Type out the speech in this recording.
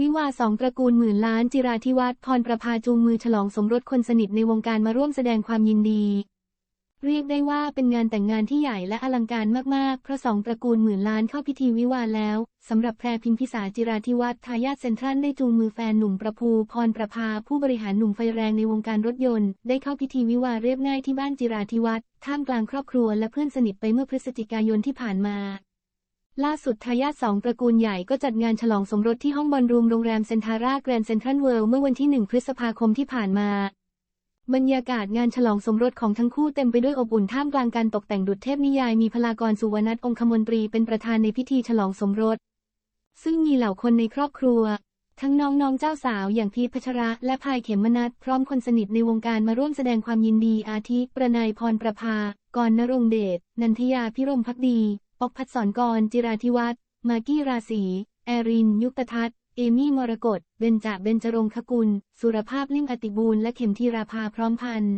วิวาสองตระกูลหมื่นล้านจิราธิวัฒน์พรประภาจูงมือฉลองสมรสคนสนิทในวงการมาร่วมแสดงความยินดี เรียกได้ว่าเป็นงานแต่งงานที่ใหญ่และอลังการมากๆ เพราะสองตระกูลหมื่นล้านเข้าพิธีวิวาแล้วสำหรับแพรพิมพิสาจิราธิวัฒน์ทายาทเซ็นทรัลได้จูงมือแฟนหนุ่มประภูพรประภาผู้บริหารหนุ่มไฟแรงในวงการรถยนต์ ได้เข้าพิธีวิวาเรียบง่ายที่บ้านจิราธิวัฒน์ท่ามกลางครอบครัวและเพื่อนสนิทไปเมื่อพฤศจิกายนที่ผ่านมา ล่าสุดทายาทสองตระกูลใหญ่ก็จัดงานฉลองสมรสที่ห้องบอลรูมโรงแรมเซนทาร่าแกรนด์เซ็นทรัลเวิลด์เมื่อวันที่ 1 พฤษภาคมที่ผ่านมา บรรยากาศงานฉลองสมรสของทั้งคู่เต็มไปด้วยอบอุ่นท่ามกลางการตกแต่งดุจเทพนิยายมีพลากรสุวรรณัฐองคมนตรีเป็นประธานในพิธีฉลองสมรส ซึ่งมีเหล่าคนในครอบครัว ทั้งน้องๆเจ้าสาวอย่างพีพัชระ และพายเขมมนัทพร้อมคนสนิทในวงการมาร่วมแสดงความยินดีอาทิประนายพรประภากรณรงเดชนันทยาพิรมพักดี อกพัดสอนกร จิราธิวัฒน์มากกี้ราศี แอริน ยุคตทัศน์เอมี่มรกตเบนจาเบญจรงคกุล สุรภาพลิ่มอติบูลและเข็มทีราภาพร้อมพันธ์